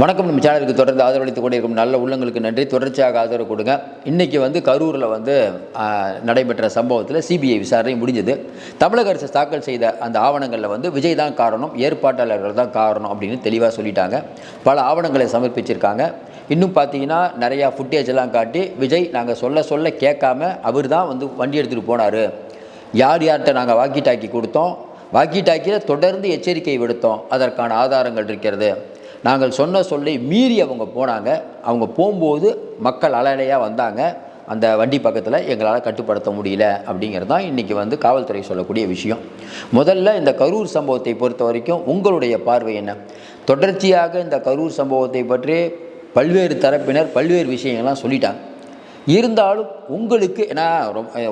வணக்கம். நம்ம சேனலுக்கு தொடர்ந்து ஆதரவளித்து கொண்டிருக்கும் நல்ல உள்ளங்களுக்கு நன்றி. தொடர்ச்சியாக ஆதரவு கொடுங்க. இன்றைக்கி வந்து கரூரில் வந்து நடைபெற்ற சம்பவத்தில் சிபிஐ விசாரணை முடிஞ்சது. தமிழக அரசு தாக்கல் செய்த அந்த ஆவணங்களில் வந்து விஜய் தான் காரணம் ஏற்பாட்டாளர்கள் தான் காரணம் அப்படின்னு தெளிவாக சொல்லிட்டாங்க. பல ஆவணங்களை சமர்ப்பிச்சிருக்காங்க. இன்னும் பார்த்தீங்கன்னா நிறையா ஃபுட்டேஜ் எல்லாம் காட்டி விஜய் நாங்கள் சொல்ல சொல்ல கேட்காம அவர் தான் வந்து வண்டி எடுத்துகிட்டு போனார். யார் யார்கிட்ட நாங்கள் வாக்கி டாக்கி கொடுத்தோம்? வாக்கி டாக்கியில் தொடர்ந்து எச்சரிக்கை விடுத்தோம். அதற்கான ஆதாரங்கள் இருக்கிறது. நாங்கள் சொன்ன சொல்லி மீறி அவங்க போனாங்க. அவங்க போகும்போது மக்கள் அலையலையாக வந்தாங்க. அந்த வண்டி பக்கத்தில் எங்களால் கட்டுப்படுத்த முடியல அப்படிங்கிறது தான் இன்றைக்கி வந்து காவல்துறை சொல்லக்கூடிய விஷயம். முதல்ல இந்த கரூர் சம்பவத்தை பொறுத்த வரைக்கும் உங்களுடைய பார்வை என்ன? தொடர்ச்சியாக இந்த கரூர் சம்பவத்தை பற்றி பல்வேறு தரப்பினர் பல்வேறு விஷயங்கள்லாம் சொல்லிட்டாங்க. இருந்தாலும் உங்களுக்கு ஏன்னா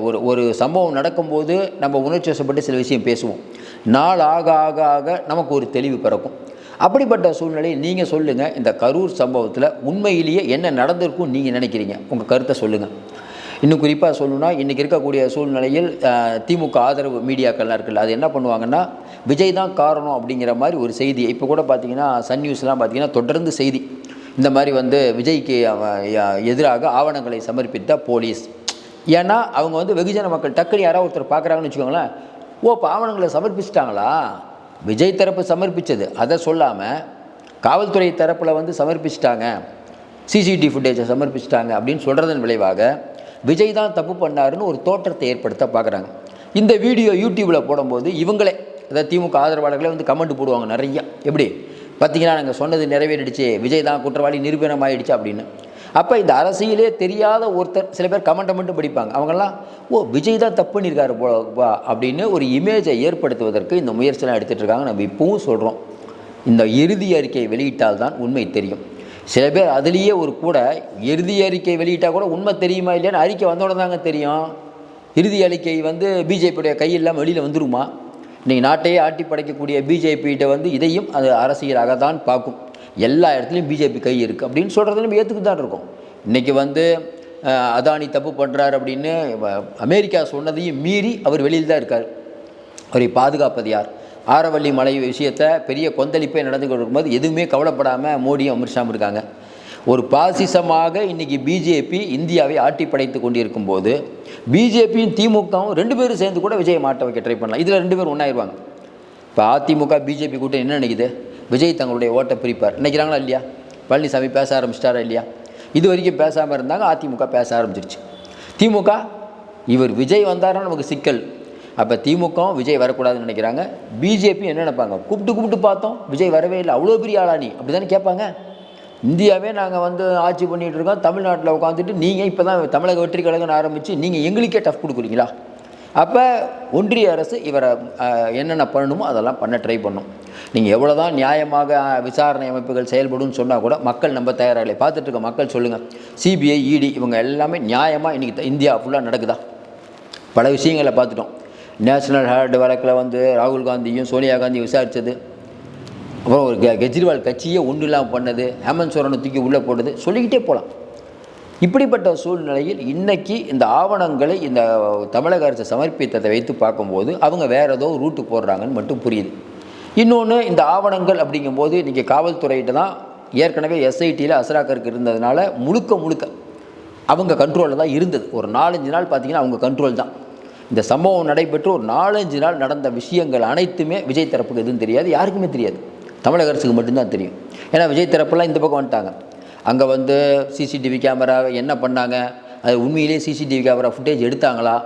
ஒரு ஒரு சம்பவம் நடக்கும்போது நம்ம உணர்ச்சி வசப்பட்டு சில விஷயம் பேசுவோம். நாள் ஆக ஆக ஆக நமக்கு ஒரு தெளிவு பிறக்கும். அப்படிப்பட்ட சூழ்நிலையை நீங்கள் சொல்லுங்கள் இந்த கரூர் சம்பவத்தில் உண்மையிலேயே என்ன நடந்திருக்கும் நீங்கள் நினைக்கிறீங்க? உங்கள் கருத்தை சொல்லுங்கள் இன்னும் குறிப்பாக சொல்லணும்னா இன்றைக்கி இருக்கக்கூடிய சூழ்நிலையில் திமுக ஆதரவு மீடியாக்கள்லாம் இருக்குல்ல அது என்ன பண்ணுவாங்கன்னா விஜய் தான் காரணம் அப்படிங்கிற மாதிரி ஒரு செய்தி. இப்போ கூட பார்த்தீங்கன்னா சன் நியூஸ்லாம் பார்த்தீங்கன்னா தொடர்ந்து செய்தி. இந்த மாதிரி வந்து விஜய்க்கு எதிராக ஆவணங்களை சமர்ப்பித்த போலீஸ். ஏன்னா அவங்க வந்து வெகுஜன மக்கள் டக்குனு யாராவது ஒருத்தர் பார்க்குறாங்கன்னு வச்சுக்கோங்களேன் ஓ இப்போ ஆவணங்களை சமர்ப்பிச்சிட்டாங்களா? விஜய் தரப்பு சமர்ப்பித்தது அதை சொல்லாமல் காவல்துறை தரப்பில் வந்து சமர்ப்பிச்சிட்டாங்க. சிசிடிவி ஃபுட்டேஜை சமர்ப்பிச்சிட்டாங்க அப்படின்னு சொல்கிறதன் விளைவாக விஜய் தான் தப்பு பண்ணாருன்னு ஒரு தோற்றத்தை ஏற்படுத்த பார்க்குறாங்க. இந்த வீடியோ யூடியூப்பில் போடும்போது இவங்களே அதாவது திமுக ஆதரவாளர்களே வந்து கமெண்ட் போடுவாங்க நிறையா. எப்படி? பார்த்தீங்கன்னா நாங்கள் சொன்னது நிறைவேறிடுச்சு. விஜய் தான் குற்றவாளி நிரூபணம் ஆகிடுச்சு அப்படின்னு. அப்போ இந்த அரசியலே தெரியாத ஒருத்தர் சில பேர் கமெண்ட் மட்டும் படிப்பாங்க. அவங்கெல்லாம் ஓ விஜய் தான் தப்பு பண்ணியிருக்காரு போலப்பா அப்படின்னு ஒரு இமேஜை ஏற்படுத்துவதற்கு இந்த முயற்சியெலாம் எடுத்துகிட்டு இருக்காங்க நம்ம இப்பவும் சொல்கிறோம் இந்த இறுதி அறிக்கை வெளியிட்டால் தான் உண்மை தெரியும். சில பேர் அதுலேயே ஒரு கூட இறுதி அறிக்கை வெளியிட்டால் கூட உண்மை தெரியுமா இல்லையான்னு அறிக்கை வந்தோடனே தாங்க தெரியும். இறுதி அறிக்கை வந்து பிஜேபியுடைய கையில்லாமல் வெளியில் வந்துருமா? இன்றைக்கி நாட்டையே ஆட்டி படைக்கக்கூடிய பிஜேபிகிட்ட வந்து இதையும் அது அரசியலாக தான் பார்க்கும். எல்லா இடத்துலையும் பிஜேபி கை இருக்குது அப்படின்னு சொல்கிறது நம்ம ஏற்றுக்கு தான் இருக்கோம். இன்றைக்கி வந்து அதானி தப்பு பண்ணுறார் அப்படின்னு வ- அமெரிக்கா சொன்னதையும் மீறி அவர் வெளியில் தான் இருக்கார். அவரை பாதுகாப்பது யார்? ஆரவள்ளி மலை விஷயத்தை பெரிய கொந்தளிப்பே நடந்து கொண்டிருக்கும்போது எதுவுமே கவலைப்படாமல் மோடியும் அமித்ஷாவும் இருக்காங்க. ஒரு பாசிசமாக இன்றைக்கி பிஜேபி இந்தியாவை ஆட்டி படைத்து கொண்டிருக்கும் போது பிஜேபியும் திமுகவும் ரெண்டு பேரும் சேர்ந்து கூட விஜயை மாட்ட வைக்க ட்ரை பண்ணலாம். இதில் ரெண்டு பேரும் ஒன்றாயிருவாங்க இப்போ அதிமுக பிஜேபி கூட்டம் என்ன நினைக்குது? விஜய் தங்களுடைய ஓட்டை பிரிப்பார். நினைக்கிறாங்களா இல்லையா? பழனிசாமி பேச ஆரம்பிச்சிட்டாரா இல்லையா? இது வரைக்கும் பேசாமல் இருந்தாங்க அதிமுக பேச ஆரம்பிச்சிருச்சு. திமுக இவர் விஜய் வந்தாருன்னா நமக்கு சிக்கல். அப்போ திமுகவும் விஜய் வரக்கூடாதுன்னு நினைக்கிறாங்க. பிஜேபி என்ன நினைப்பாங்க? கூப்பிட்டு கூப்பிட்டு பார்த்தோம் விஜய் வரவே இல்லை. அவ்வளோ பெரிய ஆளா நீ? அப்படி தானே கேட்பாங்க. இந்தியாவே நாங்கள் வந்து ஆட்சி பண்ணிகிட்டு இருக்கோம் தமிழ்நாட்டில் உட்காந்துட்டு நீங்கள் இப்போ தான் தமிழக வெற்றி கழகம்னு ஆரம்பித்து நீங்கள் எங்களுக்கே டஃப் கொடுக்குறீங்களா? அப்போ ஒன்றிய அரசு இவரை என்னென்ன பண்ணணுமோ அதெல்லாம் பண்ண ட்ரை பண்ணும். நீங்கள் எவ்வளோ தான் நியாயமாக விசாரணை அமைப்புகள் செயல்படும்னு சொன்னால் கூட மக்கள் நம்ம தயாராகலை பார்த்துட்டு இருக்க மக்கள் சொல்லுங்கள் சிபிஐ இடி இவங்க எல்லாமே நியாயமாக இன்றைக்கி இந்தியா ஃபுல்லாக நடக்குதா? பல விஷயங்களை பார்த்துட்டோம். நேஷனல் ஹெரால்டு வழக்கில் வந்து ராகுல் காந்தியும் சோனியா காந்தியும் விசாரித்தது அப்புறம் ஒரு கெ கெஜ்ரிவால் கட்சியே ஒன்றும் இல்லாமல் பண்ணது. ஹேமந்த் சோரனை தூக்கி உள்ளே போட்டது. சொல்லிக்கிட்டே போகலாம் இப்படிப்பட்ட சூழ்நிலையில் இன்றைக்கி இந்த ஆவணங்களை இந்த தமிழக அரசு சமர்ப்பித்ததை வைத்து பார்க்கும்போது அவங்க வேறு ஏதோ ரூட்டு போடுறாங்கன்னு மட்டும் புரியுது. இன்னொன்று இந்த ஆவணங்கள் அப்படிங்கும்போது இன்றைக்கி காவல்துறையிட்ட தான் ஏற்கனவே எஸ்ஐடியில் அசராக்கருக்கு இருந்ததுனால முழுக்க முழுக்க அவங்க கண்ட்ரோலில் தான் இருந்தது. ஒரு நாலஞ்சு நாள் பார்த்தீங்கன்னா அவங்க கண்ட்ரோல் தான். இந்த சம்பவம் நடைபெற்று ஒரு நாலஞ்சு நாள் நடந்த விஷயங்கள் அனைத்துமே விஜய் தரப்புக்கு எதுவும் தெரியாது யாருக்குமே தெரியாது. தமிழக அரசுக்கு மட்டும்தான் தெரியும். ஏன்னா விஜய் தரப்புலாம் இந்த பக்கம் வந்துட்டாங்க. அங்கே வந்து சிசிடிவி கேமரா என்ன பண்ணாங்க? அது உண்மையிலேயே சிசிடிவி கேமரா ஃபுட்டேஜ் எடுத்தாங்களா?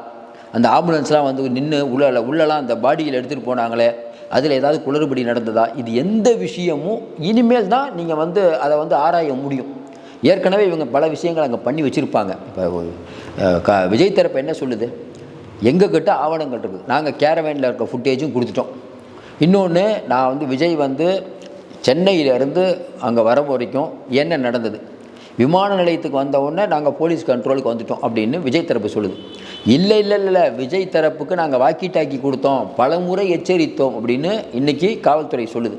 அந்த ஆம்புலன்ஸ்லாம் வந்து நின்று உள்ள உள்ளலாம் அந்த பாடியில் எடுத்துகிட்டு போனாங்களே அதில் ஏதாவது குளறுபடி நடந்ததா? இது எந்த விஷயமும் இனிமேல் தான் நீங்கள் வந்து அதை வந்து ஆராய முடியும். ஏற்கனவே இவங்க பல விஷயங்கள் அங்கே பண்ணி வச்சுருப்பாங்க. இப்போ க விஜய் தரப்பு என்ன சொல்லுது? எங்கள் கிட்ட ஆவணங்கள் இருக்குது. நாங்கள் கேரவேனில் இருக்க ஃபுட்டேஜும் கொடுத்துட்டோம். இன்னொன்று நான் வந்து விஜய் வந்து சென்னையிலேருந்து அங்கே வர வரைக்கும் என்ன நடந்தது? விமான நிலையத்துக்கு வந்தவுடனே நாங்கள் போலீஸ் கண்ட்ரோலுக்கு வந்துட்டோம் அப்படின்னு விஜய் தரப்பு சொல்லுது. இல்லை இல்லை இல்லை விஜய் தரப்புக்கு நாங்கள் வாக்கி டாக்கி கொடுத்தோம் பலமுறை எச்சரித்தோம் அப்படின்னு இன்றைக்கி காவல்துறை சொல்லுது.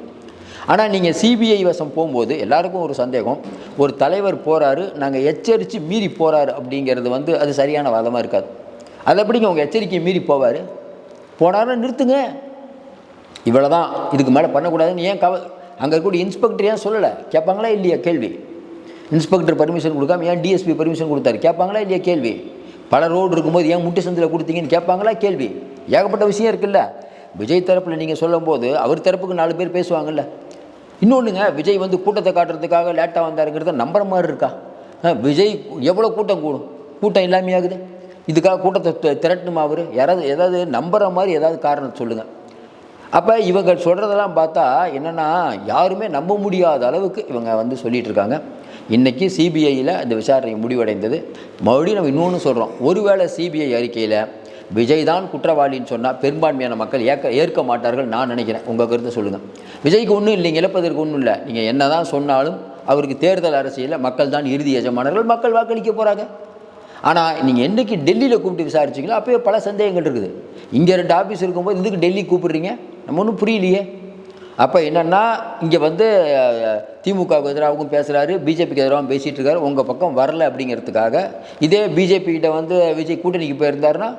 ஆனால் நீங்கள் சிபிஐ வசம் போகும்போது எல்லாருக்கும் ஒரு சந்தேகம். ஒரு தலைவர் போகிறாரு நாங்கள் எச்சரித்து மீறி போகிறாரு அப்படிங்கிறது வந்து அது சரியான வாதமாக இருக்காது. அது எப்படிங்க உங்கள் எச்சரிக்கையை மீறி போவார்? போனாருன்னா நிறுத்துங்க. இவ்வளோ தான் இதுக்கு மேலே பண்ணக்கூடாதுன்னு ஏன் காவல் அங்கே இருக்கக்கூடிய இன்ஸ்பெக்டர் ஏன் சொல்லலை? கேட்பாங்களா இல்லையா கேள்வி? இன்ஸ்பெக்டர் பர்மிஷன் கொடுக்காம ஏன் டிஎஸ்பி பர்மிஷன் கொடுத்தாரு? கேட்பாங்களா இல்லையா கேள்வி? பல ரோடு இருக்கும்போது ஏன் முட்டு சந்தில் கொடுத்தீங்கன்னு கேட்பாங்களா கேள்வி? ஏகப்பட்ட விஷயம் இருக்குல்ல. விஜய் தரப்பில் நீங்கள் சொல்லும்போது அவர் தரப்புக்கு நாலு பேர் பேசுவாங்கல்ல. இன்னொன்றுங்க விஜய் வந்து கூட்டத்தை காட்டுறதுக்காக லேட்டாக வந்தாருங்கிறத நம்புற மாதிரி இருக்கா? விஜய் எவ்வளோ கூட்டம் கூடும்? கூட்டம் இல்லாமையாகுது? இதுக்காக கூட்டத்தை திரட்டணுமா அவர்? யாராவது ஏதாவது நம்புற மாதிரி ஏதாவது காரணம் சொல்லுங்கள் அப்போ இவங்க சொல்கிறதெல்லாம் பார்த்தா என்னென்னா யாருமே நம்ப முடியாத அளவுக்கு இவங்க வந்து சொல்லிகிட்டு இருக்காங்க இன்றைக்கி சிபிஐயில் இந்த விசாரணை முடிவடைந்தது. மறுபடியும் நம்ம இன்னொன்று சொல்கிறோம் ஒருவேளை சிபிஐ அறிக்கையில் விஜய் தான் குற்றவாளின்னு சொன்னால் பெரும்பான்மையான மக்கள் ஏற்க ஏற்க மாட்டார்கள் நான் நினைக்கிறேன். உங்கள் கருத்தை சொல்லுங்கள் விஜய்க்கு ஒன்றும் இல்லைங்க. இழப்பதற்கு ஒன்றும் இல்லை. நீங்கள் என்ன தான் சொன்னாலும் அவருக்கு தேர்தல் அரசியலில் மக்கள் தான் இறுதி எஜமானர்கள் மக்கள் வாக்களிக்க போகிறாங்க ஆனால் நீங்கள் என்றைக்கு டெல்லியில் கூப்பிட்டு விசாரிச்சிங்களோ அப்போயே பல சந்தேகங்கள் இருக்குது. இங்கே ரெண்டு ஆஃபீஸ் இருக்கும்போது இதுக்கு டெல்லி கூப்பிடுறீங்க? நம்ம ஒன்றும் புரியலையே. அப்போ என்னென்னா இங்கே வந்து திமுகவுக்கு எதிராகவும் பேசுகிறாரு பிஜேபிக்கு எதிராகவும் பேசிகிட்டு இருக்காரு உங்கள் பக்கம் வரல அப்படிங்கிறதுக்காக. இதே பிஜேபி கிட்ட வந்து விஜய் கூட்டணிக்கு போயிருந்தாருன்னா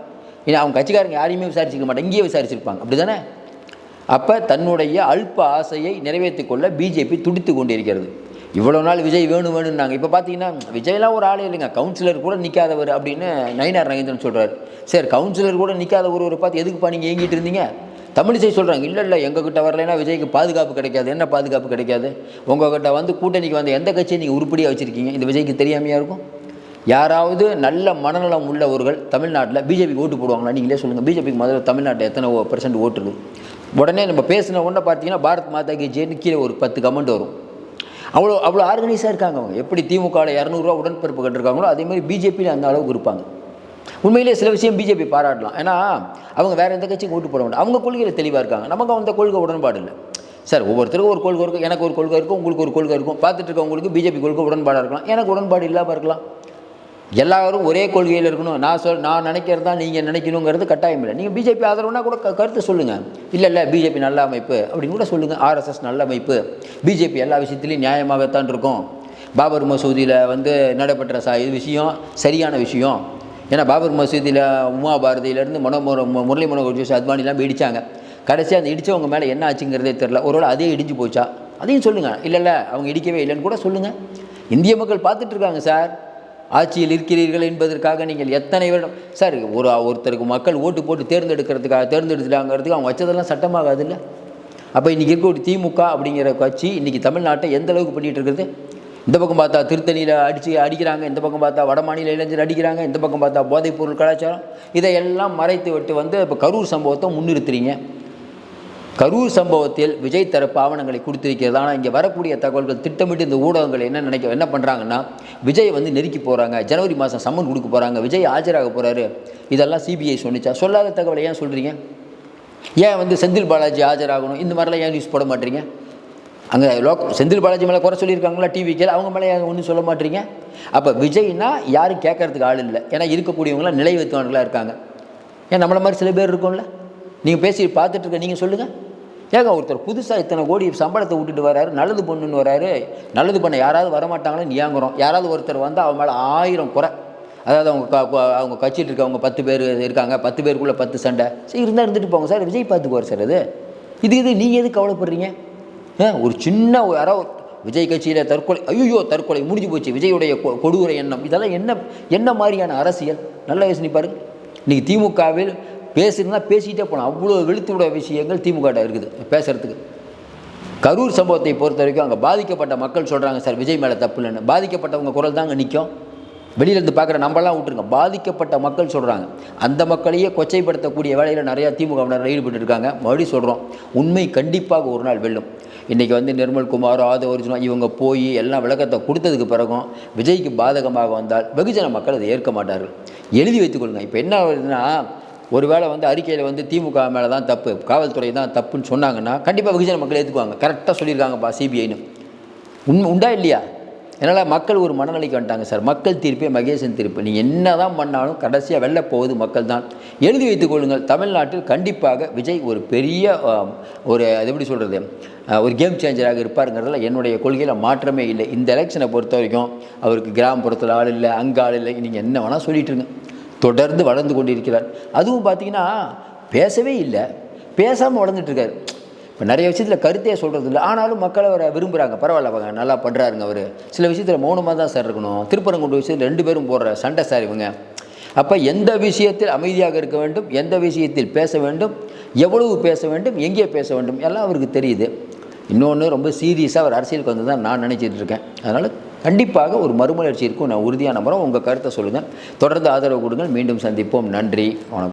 இனி அவங்க கட்சிக்காரங்க யாரையுமே விசாரிச்சிக்க மாட்டாங்க இங்கேயே விசாரிச்சிருப்பாங்க. அப்படி தானே அப்போ தன்னுடைய அல்ப ஆசையை நிறைவேற்றி கொள்ள பிஜேபி துடித்து கொண்டிருக்கிறது. இவ்வளோ நாள் விஜய் வேணும் வேணும்னாங்க. இப்போ பார்த்தீங்கன்னா விஜய்லாம் ஒரு ஆளே இல்லைங்க. கவுன்சிலர் கூட நிற்காதவர் அப்படின்னு நயினார் நகேந்திரன் சொல்கிறார் சரி கவுன்சிலர் கூட நிற்காத ஒருவரை பார்த்து எதுக்குப்பா நீங்கள் ஏங்கிட்டு இருந்தீங்க? தமிழிசை சொல்கிறாங்க இல்லை இல்லை எங்ககிட்ட வரலைன்னா விஜய்க்கு பாதுகாப்பு கிடைக்காது. என்ன பாதுகாப்பு கிடைக்காது? உங்ககிட்ட வந்து கூட்டணிக்கு வந்து எந்த கட்சியை நீங்கள் உருப்படியாக வச்சுருக்கீங்க? இந்த விஜய்க்கு தெரியாமையாக இருக்கும்? யாராவது நல்ல மனநலம் உள்ளவர்கள் தமிழ்நாட்டில் பிஜேபிக்கு ஓட்டு போடுவாங்களா? நீங்களே சொல்லுங்கள் பிஜேபிக்கு முதல்ல தமிழ்நாட்டில் எத்தனை பர்சன்ட் ஓட்டு இருக்குது உடனே நம்ம பேசின உடனே பார்த்தீங்கன்னா பாரத் மாதா கி ஜெயின்னு கீழே ஒரு பத்து கமெண்ட் வரும். அவ்வளோ அவ்வளோ ஆர்கனைஸாக இருக்காங்க அவங்க. எப்படி திமுகவில் இரநூறுவா உடன்பிறப்பு கட்டிருக்காங்களோ அதே மாதிரி பிஜேபியில் அந்த அளவுக்கு இருப்பாங்க. உண்மையிலே சில விஷயம் பிஜேபி பாராட்டலாம். ஏன்னா அவங்க வேறு எந்த கட்சிக்கும் ஓட்டு போட மாட்டாங்க. அவங்க கொள்கையில் தெளிவாக இருக்காங்க. நமக்கு அந்த கொள்கை உடன்பாடு இல்லை. சார் ஒவ்வொருத்தருக்கும் ஒரு கொள்கை இருக்கும் எனக்கு ஒரு கொள்கை இருக்கும் உங்களுக்கு ஒரு கொள்கை இருக்கும். பார்த்துட்டு இருக்கவங்களுக்கு பிஜேபி கொள்கை உடன்பாடாக இருக்கலாம். எனக்கு உடன்பாடு இல்லாமல் இருக்கலாம். எல்லாரும் ஒரே கொள்கையில் இருக்கணும். நான் சொல் நான் நினைக்கிறதா நீங்கள் நினைக்கணுங்கிறது கட்டாயம் இல்லை. நீங்கள் பிஜேபி ஆதரவுனா கூட கருத்து சொல்லுங்கள் இல்லை இல்லை பிஜேபி நல்ல அமைப்பு அப்படின்னு கூட சொல்லுங்கள் ஆர்எஸ்எஸ் நல்ல அமைப்பு. பிஜேபி எல்லா விஷயத்துலையும் நியாயமாகத்தான் இருக்கும். பாபர் மசூதியில் வந்து நடைபெற்ற சா இது விஷயம் சரியான விஷயம். ஏன்னா பாபர் மசூதியில் உமா பாரதியிலேருந்து மனோமோர முரளி மனோகர் ஜோஷி அத்வானிலாம் இடித்தாங்க கடைசியாக அந்த இடித்தவங்க மேலே என்ன ஆச்சுங்கிறதே தெரில ஒருவேளை அதே இடிஞ்சு போச்சா? அதையும் சொல்லுங்கள் இல்லை இல்லை அவங்க இடிக்கவே இல்லைன்னு கூட சொல்லுங்கள் இந்திய மக்கள் பார்த்துட்டு இருக்காங்க சார். ஆட்சியில் இருக்கிறீர்கள் என்பதற்காக நீங்கள் எத்தனை வருடம் சார் ஒரு ஒருத்தருக்கு மக்கள் ஓட்டு போட்டு தேர்ந்தெடுக்கிறதுக்காக தேர்ந்தெடுத்துட்டாங்கிறதுக்கு அவங்க வச்சதெல்லாம் சட்டமாகாதுல்ல. அப்போ இன்றைக்கி இருக்க ஒரு திமுக அப்படிங்கிற கட்சி இன்றைக்கி தமிழ்நாட்டை எந்த அளவுக்கு பண்ணிகிட்டு இருக்குது? இந்த பக்கம் பார்த்தா திருத்தணியில் அடித்து அடிக்கிறாங்க இந்த பக்கம் பார்த்தா வட மாநில இளைஞர் அடிக்கிறாங்க இந்த பக்கம் பார்த்தா போதைப்பொருள் கலாச்சாரம். இதையெல்லாம் மறைத்து விட்டு வந்து இப்போ கரூர் சம்பவத்தை முன்னிறுத்துறீங்க. கரூர் சம்பவத்தில் விஜய் தரப்பு ஆவணங்களை கொடுத்திருக்கிறது. ஆனால் இங்கே வரக்கூடிய தகவல்கள் திட்டமிட்டு இந்த ஊடகங்கள் என்ன நினைக்க என்ன பண்ணுறாங்கன்னா விஜய் வந்து நெருக்கி போகிறாங்க ஜனவரி மாதம் சம்மன் கொடுக்க போகிறாங்க விஜய் ஆஜராக போகிறாரு இதெல்லாம் சிபிஐ சொன்னிச்சா. சொல்லாத தகவலை ஏன் சொல்கிறீங்க ஏன் வந்து செந்தில் பாலாஜி ஆஜராகணும்? இந்த மாதிரிலாம் ஏன் நியூஸ் போட மாட்டீங்க? அங்கே லோக் செந்தில் பாலாஜி மேலே குறை சொல்லியிருக்காங்களா டிவிக்கு அவங்க மேலே ஒன்றும் சொல்ல மாட்டீங்க? அப்போ விஜய்னா யாரும் கேட்கறதுக்கு ஆள் இல்லை. ஏன்னா இருக்கக்கூடியவங்களாம் நிலை வைத்தவர்களாக இருக்காங்க. ஏன் நம்மளை மாதிரி சில பேர் இருக்கோம்ல? நீங்கள் பேசி பார்த்துட்ருக்க நீங்கள் சொல்லுங்கள் ஏங்க ஒருத்தர் புதுசாக இத்தனை கோடி சம்பளத்தை விட்டுட்டு வராரு நல்லது பண்ணுன்னு வராரு. நல்லது பண்ண யாராவது வரமாட்டாங்களோ ஏங்குறோம் யாராவது ஒருத்தர் வந்து அவன் மேலே ஆயிரம் குறை. அதாவது அவங்க அவங்க கட்சிட்டு இருக்கவங்க பத்து பேர் இருக்காங்க பத்து பேருக்குள்ளே பத்து சண்டை. சரி இருந்தால் இருந்துட்டு போங்க சார். விஜய் பார்த்துக்குவார் சார் அது. இது இது நீங்கள் எது கவலைப்படுறீங்க? ஒரு சின்ன ஒரு யாரோ விஜய் கட்சியில் தற்கொலை ஐயோ தற்கொலை முடிஞ்சு போச்சு. விஜயுடைய கொ- கொடூர எண்ணம். இதெல்லாம் என்ன என்ன மாதிரியான அரசியல்? நல்லா யோசனை பாருங்க இன்றைக்கி திமுகவில் பேசுனா பேசிக்கிட்டே போகலாம் அவ்வளோ வெளுத்துவிட விஷயங்கள் திமுக இருக்குது பேசுகிறதுக்கு கரூர் சம்பவத்தை பொறுத்த வரைக்கும் அங்கே பாதிக்கப்பட்ட மக்கள் சொல்கிறாங்க சார் விஜய் மேலே தப்பு இல்லைன்னு பாதிக்கப்பட்டவங்க குரல் தாங்க நிற்கும் வெளியிலேருந்து பார்க்குற நம்மளாம் விட்டுருங்க. பாதிக்கப்பட்ட மக்கள் சொல்கிறாங்க அந்த மக்களையே கொச்சைப்படுத்தக்கூடிய வேலையில் நிறையா திமுகவினர் ஈடுபட்டு இருக்காங்க மறுபடியும் சொல்கிறோம் உண்மை கண்டிப்பாக ஒரு நாள் வெல்லும். இன்றைக்கி வந்து நிர்மல்குமார் ஆதோ அர்ஜுனா இவங்க போய் எல்லாம் விளக்கத்தை கொடுத்ததுக்கு பிறகும் விஜய்க்கு பாதகமாக வந்தால் வெகுஜன மக்கள் அதை ஏற்க மாட்டார்கள். எழுதி வைத்துக்கொள்ளுங்க இப்போ என்ன வருதுன்னா ஒருவேளை வந்து அறிக்கையில் வந்து திமுக மேலே தான் தப்பு காவல்துறை தான் தப்புன்னு சொன்னாங்கன்னா கண்டிப்பாக வெகுஜன மக்கள் ஏற்றுக்குவாங்க கரெக்டாக சொல்லியிருக்காங்கப்பா சிபிஐன்னு உண்மை உண்டா இல்லையா? அதனால் மக்கள் ஒரு மனநிலைக்கு வந்துட்டாங்க சார். மக்கள் தீர்ப்பே மகேசன் தீர்ப்பு. நீங்கள் என்ன தான் பண்ணாலும் கடைசியாக வெளில போவது மக்கள் தான். எழுதி வைத்துக் கொள்ளுங்கள். தமிழ்நாட்டில் கண்டிப்பாக விஜய் ஒரு பெரிய ஒரு அது எப்படி சொல்கிறது ஒரு கேம் சேஞ்சராக இருப்பாருங்கிறதுல என்னுடைய கொள்கையில் மாற்றமே இல்லை. இந்த எலெக்ஷனை பொறுத்த வரைக்கும் அவருக்கு கிராமப்புறத்தில் ஆள் இல்லை அங்கே ஆள் இல்லை நீங்கள் என்ன வேணால் சொல்லிட்டுருங்க தொடர்ந்து வளர்ந்து கொண்டிருக்கிறார். அதுவும் பார்த்தீங்கன்னா பேசவே இல்லை. பேசாமல் வளர்ந்துட்டுருக்கார் இப்போ நிறைய விஷயத்தில் கருத்தே சொல்கிறது இல்லை. ஆனாலும் மக்கள் அவரை விரும்புகிறாங்க பரவாயில்ல அவங்க நல்லா பண்ணுறாருங்க அவர். சில விஷயத்தில் மௌனமாக தான் சார் இருக்கணும். திருப்பரங்குன்ற விஷயத்தில் ரெண்டு பேரும் போடுற சண்டை சார் இவங்க. அப்போ எந்த விஷயத்தில் அமைதியாக இருக்க வேண்டும்? எந்த விஷயத்தில் பேச வேண்டும்? எவ்வளவு பேச வேண்டும்? எங்கே பேச வேண்டும்? எல்லாம் அவருக்கு தெரியுது. இன்னொன்று ரொம்ப சீரியஸாக அவர் அரசியலுக்கு வந்து தான் நான் நினச்சிட்டு இருக்கேன். அதனால் கண்டிப்பாக ஒரு மறுமலர்ச்சி இருக்கும். நான் உறுதியாக நம்புகிறேன் உங்கள் கருத்தை சொல்லுங்கள் தொடர்ந்து ஆதரவு கொடுங்கள். மீண்டும் சந்திப்போம். நன்றி. வணக்கம்.